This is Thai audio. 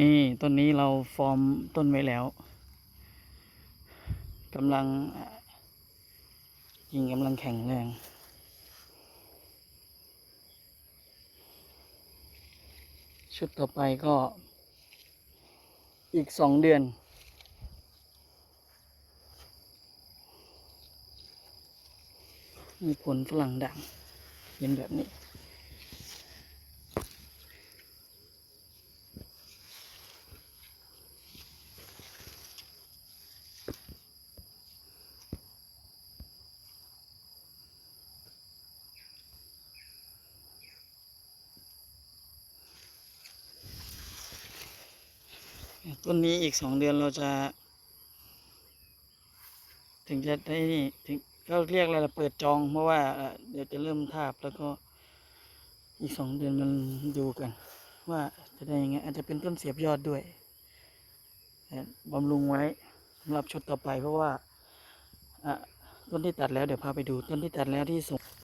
นี่ต้นนี้เราฟอร์มต้นไว้แล้วกำลังอะกิ่งกำลังแข็งแรงชุดต่อไปก็อีกสองเดือน มีผลฝรั่งด่างเป็นแบบนี้ ต้นนี้อีกสองเดือนเราจะ ถึงจะได้นี่ถึงก็เรียกอะไรล่ะเปิดจอง เพราะว่าเดี๋ยวจะเริ่มทาบแล้วก็ อีกสองเดือนมันดูกัน ว่าจะได้ยังไงอาจจะเป็นต้นเสียบยอดด้วยบำรุงไว้สำหรับชุดต่อไปเพราะว่าต้นที่ตัดแล้วเดี๋ยวพาไปดูต้นที่ตัดแล้วที่ส่ง